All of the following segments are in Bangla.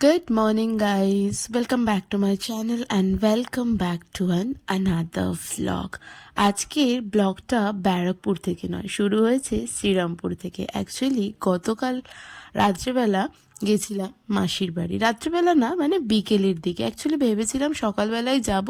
Good morning, guys. Welcome back to my channel and welcome back to an another vlog. আজকের ব্লগটা ব্যারাকপুর থেকে নয় শুরু হয়েছে শ্রীরামপুর থেকে অ্যাকচুয়ালি গতকাল রাত্রেবেলা গেছিলাম মাসির বাড়ি। রাত্রিবেলা না মানে বিকেলের দিকে। অ্যাকচুয়ালি ভেবেছিলাম সকালবেলায় যাব,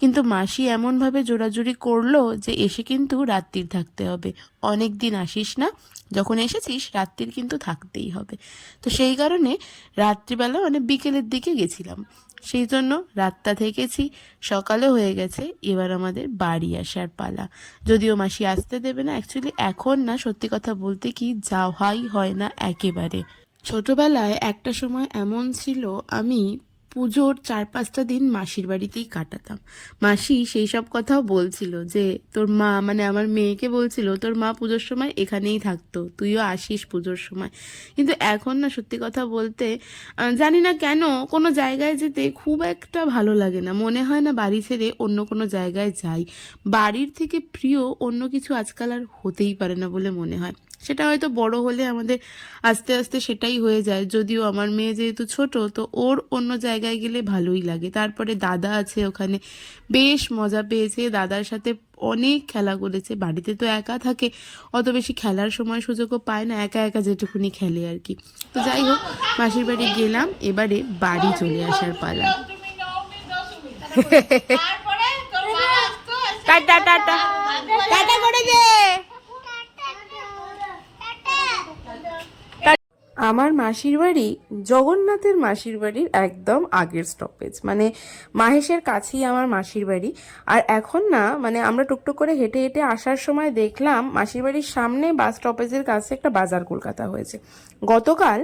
কিন্তু মাসি এমনভাবে জোরাজুরি করল যে এসে কিন্তু রাত্রির থাকতে হবে। অনেক দিন আসিস না, যখন এসেছিস রাত্রির কিন্তু থাকতেই হবে। তো সেই কারণে রাত্রিবেলা মানে বিকেলের দিকে গেছিলাম। সেই জন্য রাতটা থেকেছি সকালে হয়ে গেছে, এবার আমাদের বাড়ি আসার পালা। যদিও মাসি আসতে দেবে না অ্যাকচুয়ালি এখন না, সত্যি কথা বলতে কি, যাওয়াই হয় না একেবারে। ছোটবেলায় একটা সময় এমন ছিল, আমি পুজোর চার পাঁচটা দিন মাসির বাড়িতেই কাটাতাম। মাসি সেই সব কথাও বলছিল যে, তোর মা মানে আমার মেয়েকে বলছিল, তোর মা পুজোর সময় এখানেই থাকতো, তুইও আসিস পুজোর সময়। কিন্তু এখন না সত্যি কথা বলতে জানি না কেন কোনো জায়গায় যেতে খুব একটা ভালো লাগে না। মনে হয় না বাড়ি ছেড়ে অন্য কোনো জায়গায় যাই। বাড়ির থেকে প্রিয় অন্য কিছু আজকাল আর হতেই পারে না বলে মনে হয়। সেটা হয়তো বড় হলে আমাদের আস্তে আস্তে সেটাই হয়ে যায়। যদিও আমার মেয়ে যেহেতু ছোট তো ওর অন্য জায়গায় গেলে ভালোই লাগে। তারপরে দাদা আছে ওখানে বেশ মজা পেয়েছে। দাদার সাথে অনেক খেলা করেছে। বাড়িতে তো একা থাকে অত বেশি খেলার সময় সুযোগও পায় না। একা একা যেটুকুনি খেলে আর কি। তো যাই হোক মাসির বাড়ি গেলাম এবারে বাড়ি চলে আসার পালা। টাটা টাটা টাটা করে দে। আমার মাসির বাড়ি জগন্নাথের মাসির বাড়ির একদম আগের স্টপেজ মানে মাহেশের কাছেই আমার মাসির বাড়ি। আর এখন না মানে আমরা টুকটুক করে হেঁটে হেঁটে আসার সময় দেখলাম মাসির বাড়ির সামনে বাস স্টপেজের কাছে একটা বাজার কলকাতা হয়েছে। গতকাল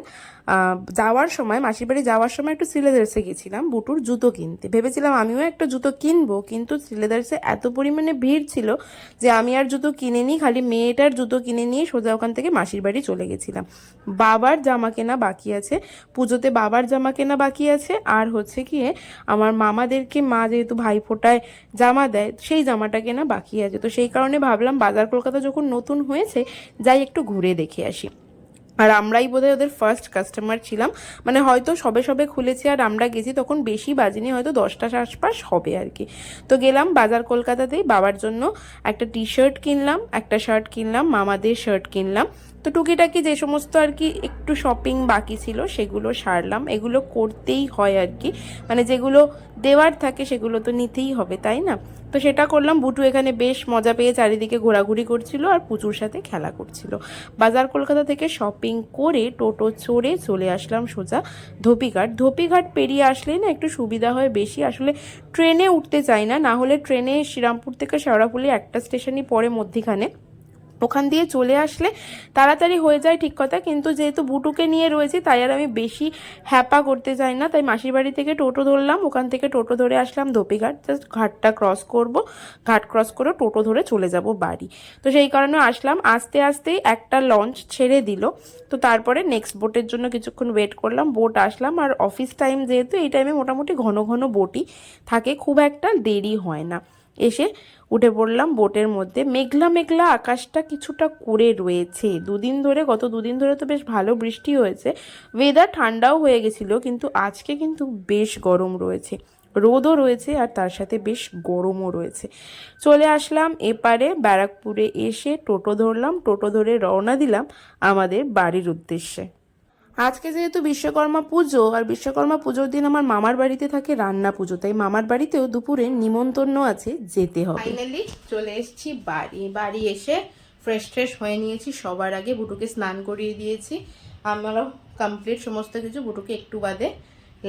যাওয়ার সময়, মাসির বাড়ি যাওয়ার সময় একটু সিলেদার্সে গেছিলাম, বুটুর জুতো কিনতে। ভেবেছিলাম আমিও একটা জুতো কিনবো, কিন্তু সিলেদার্সে এত পরিমাণে ভিড় ছিল যে আমি আর জুতো কিনে নিই খালি মেয়েটার জুতো কিনে নিয়ে সোজা ওখান থেকে মাসির বাড়ি চলে গেছিলাম। বাবার জামা কেনা বাকি আছে, পুজোতে বাবার জামা কেনা বাকি আছে, আর হচ্ছে গিয়ে আমার মামাদেরকে মা যেহেতু ভাইফোঁটায় জামা দেয়, সেই জামাটা কেনা বাকি আছে। তো সেই কারণে ভাবলাম বাজার কলকাতা যখন নতুন হয়েছে, যাই একটু ঘুরে দেখে আসি। আর আমরাই বোধহয় ওদের ফার্স্ট কাস্টমার ছিলাম। মানে হয়তো সবে সবে খুলেছে আর আমরা গেছি, তখন বেশি বাজেনি, হয়তো দশটার আশপাশ হবে আর কি। তো গেলাম বাজার কলকাতাতেই, বাবার জন্য একটা টি শার্ট কিনলাম, একটা শার্ট কিনলাম, মামাদের শার্ট কিনলাম। তো টুকিটাকি যে সমস্ত আর কি একটু শপিং বাকি ছিল, সেগুলো সারলাম। এগুলো করতেই হয় আর কি। মানে যেগুলো দেওয়ার থাকে সেগুলো তো নিতেই হবে, তাই না? তো সেটা করলাম, বুটু এখানে বেশ মজা পেয়ে চারিদিকে ঘোরাঘুরি করছিল আর পুচুর সাথে খেলা করছিল। বাজার কলকাতা থেকে শপিং করে টোটো চড়ে চলে আসলাম সোজা ধোপিঘাট। ধোপিঘাট পেরিয়ে আসলেই না একটু সুবিধা হয় বেশি, আসলে ট্রেনে উঠতে চাই না না হলে ট্রেনে শ্রীরামপুর থেকে শেওড়াফুলি একটা স্টেশনই পরে মধ্যিখানে। ওখান দিয়ে চলে আসলে তাড়াতাড়ি হয়ে যায় ঠিক কথা। কিন্তু যেহেতু বুটুকে নিয়ে রয়েছি, তাই আর আমি বেশি হ্যাপা করতে চাই না। তাই মাসির বাড়ি থেকে টোটো ধরলাম, ওখান থেকে টোটো ধরে আসলাম ধোপিঘাট। জাস্ট ঘাটটা ক্রস করব। ঘাট ক্রস করে টোটো ধরে চলে যাব বাড়ি। তো সেই কারণে আসলাম। আস্তে আস্তেই একটা লঞ্চ ছেড়ে দিল। তো তারপরে নেক্সট বোটের জন্য কিছুক্ষণ ওয়েট করলাম। বোট আসলাম। আর অফিস টাইম যেহেতু, এই টাইমে মোটামুটি ঘন ঘন বোটই থাকে। খুব একটা দেরি হয় না। এসে উঠে পড়লাম বোটের মধ্যে। মেঘলা মেঘলা আকাশটা কিছুটা করে রয়েছে। দুদিন ধরে, গত দুদিন ধরে তো বেশ ভালো বৃষ্টি হয়েছে। ওয়েদার ঠান্ডাও হয়ে গেছিল, কিন্তু আজকে কিন্তু বেশ গরম রয়েছে। রোদও রয়েছে আর তার সাথে বেশ গরমও রয়েছে। চলে আসলাম এপারে ব্যারাকপুরে এসে টোটো ধরলাম। টোটো ধরে রওনা দিলাম আমাদের বাড়ির উদ্দেশ্যে। আজকে যেহেতু বিশ্বকর্মা পুজো, আর বিশ্বকর্মা পুজোর দিন আমার মামার বাড়িতে থাকে রান্না পুজো, তাই মামার বাড়িতেও দুপুরে নিমন্তন্ন আছে যেতে হবে। ফাইনালি চলে এসেছি বাড়ি। বাড়ি এসে ফ্রেশ ফ্রেশ হয়ে নিয়েছি, সবার আগে বুটুকে স্নান করিয়ে দিয়েছি। আমারও কমপ্লিট সমস্ত কিছু বুটুকে একটু বাদে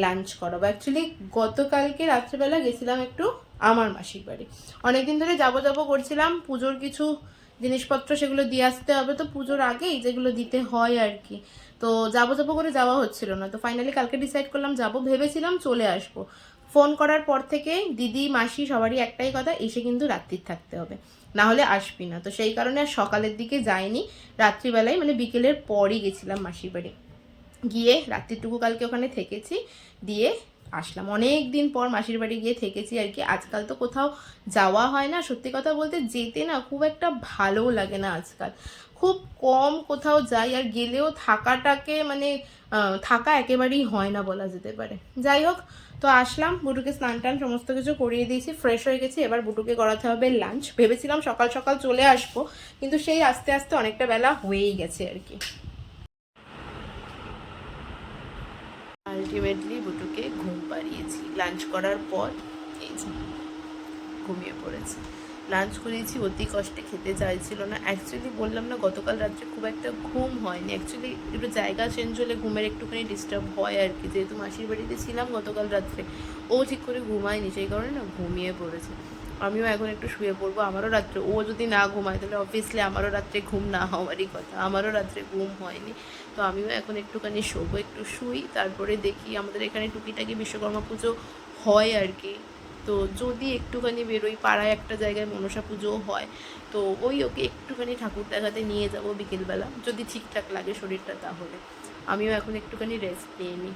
লাঞ্চ করাবো। অ্যাকচুয়ালি গতকালকে রাত্রেবেলা গেছিলাম একটু আমার মাসির বাড়ি। অনেকদিন ধরে যাব যাব করছিলাম, পুজোর কিছু জিনিসপত্র সেগুলো দিয়ে আসতে হবে, তো পুজোর আগেই যেগুলো দিতে হয় আর কি। তো যাব যাব করে যাওয়া হচ্ছিল না। তো ফাইনালি কালকে ডিসাইড করলাম যাব। ভেবেছিলাম চলে আসব। ফোন করার পর থেকে দিদি, মাসি সবারই একটাই কথা, এসে কিন্তু রাত্রির থাকতে হবে। না হলে আসবি না। তো সেই কারণে আর সকালের দিকে যাইনি। রাত্রিবেলায় মানে বিকেলের পরই গেছিলাম মাসির বাড়ি। গিয়ে রাত্রিটুকু কালকে ওখানে থেকেছি। দিয়ে আসলাম। অনেক দিন পর মাসির বাড়ি গিয়ে থেকেছি আর কি। আজকাল তো কোথাও যাওয়া হয় না। সত্যি কথা বলতে যেতে না খুব একটা ভালোও লাগে না আজকাল। খুব কম কোথাও যাই আর গেলেও থাকাটাকে মানে থাকা একেবারেই হয় না বলা যেতে পারে। যাই হোক, তো আসলাম, বুটুকে স্নান টান সমস্ত কিছু করিয়ে দিয়েছি ফ্রেশ হয়ে গেছি। এবার বুটুকে করাতে হবে লাঞ্চ ভেবেছিলাম সকাল সকাল চলে আসব, কিন্তু সেই আস্তে আস্তে অনেকটা বেলা হয়েই গেছে আর কি। আলটিমেটলি বুটুকে ঘুম পাড়িয়েছি। লাঞ্চ করার পর এই যে ঘুমিয়ে পড়েছি। লাঞ্চ করিয়েছি অতি কষ্টে খেতে চাইছিল না। অ্যাকচুয়ালি বললাম না, গতকাল রাত্রে খুব একটা ঘুম হয়নি। অ্যাকচুয়ালি একটু জায়গা চেঞ্জ হলে ঘুমের একটুখানি ডিস্টার্ব হয় আর কি। যেহেতু মাসির বাড়িতে ছিলাম গতকাল রাত্রে, ও ঠিক করে ঘুমায়নি। সেই কারণে না ঘুমিয়ে পড়েছে। আমিও এখন একটু শুয়ে পড়ব, আমারও রাত্রে, ও যদি না ঘুমায় তাহলে অবভিয়াসলি আমারও রাত্রে ঘুম না হওয়ারই কথা, আমারও রাত্রে ঘুম হয়নি। তো আমিও এখন একটুখানি শোবো, একটু শুই, তারপরে দেখি আমাদের এখানে টুকিটাকি বিশ্বকর্মা পুজো হয় আর কি। তো যদি একটুখানি বেরোই, পাড়ায় একটা জায়গায় মনসা পুজোও হয়, তো ওই ওকে একটুখানি ঠাকুর দেখাতে নিয়ে যাব বিকেলবেলা, যদি ঠিকঠাক লাগে শরীরটা তাহলে। আমিও এখন একটুখানি রেস্ট নিয়ে নিই।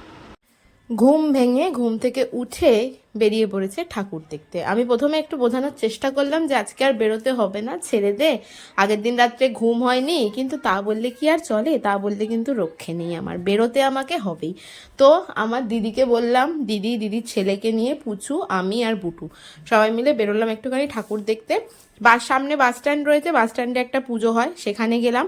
ঘুম ভেঙে ঘুম থেকে উঠে বেরিয়ে পড়েছে ঠাকুর দেখতে। আমি প্রথমে একটু বোঝানোর চেষ্টা করলাম যে আজকে আর বেরোতে হবে না, ছেড়ে দে। আগের দিন রাত্রে ঘুম হয়নি, কিন্তু তা বললে কি আর চলে? তা বললে কিন্তু রক্ষে নেই আমার। বেরোতে আমাকে হবেই। তো আমার দিদিকে বললাম, দিদি, দিদির ছেলেকে নিয়ে পুচু, আমি আর বুটু। সবাই মিলে বেরোলাম একটুখানি ঠাকুর দেখতে। বাস সামনে বাস স্ট্যান্ড রয়েছে, বাস স্ট্যান্ডে একটা পুজো হয়, সেখানে গেলাম।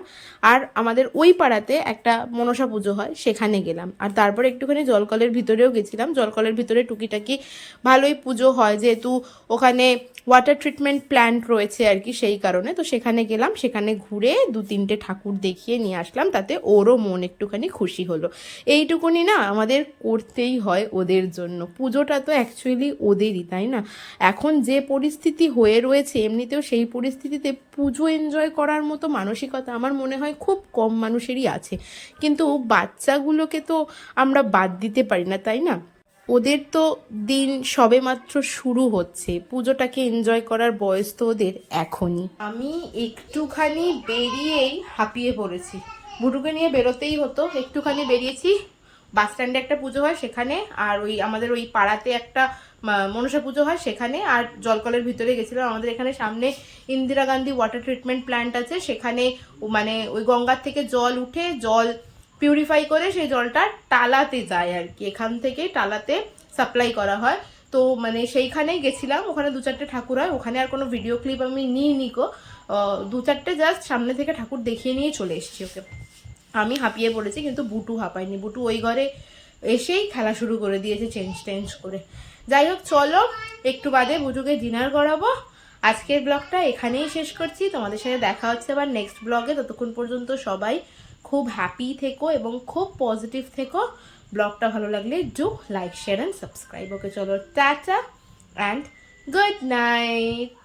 আর আমাদের ওই পাড়াতে একটা মনসা পুজো হয়, সেখানে গেলাম। আর তারপরে একটুখানি জলকলের ভিতরেও গেছিলাম। জলকলের ভিতরে টুকিটাকি ভালোই পুজো হয়, যেহেতু ওখানে ওয়াটার ট্রিটমেন্ট প্ল্যান্ট রয়েছে আর কি সেই কারণে। তো সেখানে গেলাম, সেখানে ঘুরে দু তিনটে ঠাকুর দেখিয়ে নিয়ে আসলাম, তাতে ওরও মন একটুখানি খুশি হলো। এইটুকুনি না আমাদের করতেই হয় ওদের জন্য। পুজোটা তো অ্যাকচুয়ালি ওদেরই, তাই না? এখন যে পরিস্থিতি হয়ে রয়েছে, এমনিতেও সেই পরিস্থিতিতে পুজো এনজয় করার মতো মানসিকতা আমার মনে হয় খুব কম মানুষেরই আছে। কিন্তু বাচ্চাগুলোকে তো আমরা বাদ দিতে পারি না, তাই না? ওদের তো দিন সবেমাত্র শুরু হচ্ছে। পুজোটাকে এনজয় করার বয়স তো ওদের এখনই। আমি একটুখানি বেরিয়েই হাঁপিয়ে পড়েছি। বুটুকে নিয়ে বেরোতেই হতো। একটুখানি বেরিয়েছি, বাস স্ট্যান্ডে একটা পুজো হয় সেখানে, আর ওই আমাদের ওই পাড়াতে একটা মনসা পুজো হয় সেখানে, আর জলকলের ভিতরে গেছিলাম। আমাদের এখানে সামনে Indira Gandhi water treatment plant আছে। সেখানে মানে ওই গঙ্গার থেকে জল উঠে জল পিউরিফাই করে সেই জলটা টালাতে যায় আর কি। এখান থেকে টালাতে সাপ্লাই করা হয়। তো মানে সেইখানেই গেছিলাম, ওখানে দু চারটে ঠাকুর হয়। ওখানে আর কোনো ভিডিও ক্লিপ আমি নিই নিকো দু চারটে জাস্ট সামনে থেকে ঠাকুর দেখিয়ে নিয়ে চলে এসেছি ওকে। আমি হাঁপিয়ে পড়েছি কিন্তু বুটু হাঁপায়নি। বুটু ওই ঘরে এসেই খেলা শুরু করে দিয়েছে চেঞ্জ টেঞ্জ করে। যাই হোক, চলো, একটু বাদে বুটুকে ডিনার করাবো। আজকের ব্লগটা এখানেই শেষ করছি। তোমাদের সাথে দেখা হচ্ছে আবার নেক্সট ব্লগে ততক্ষণ পর্যন্ত সবাই খুব হ্যাপি থেকো এবং খুব পজিটিভ থেকো। ব্লগটা ভালো লাগলে do like share and subscribe okay, চলো, টাটা অ্যান্ড গুড নাইট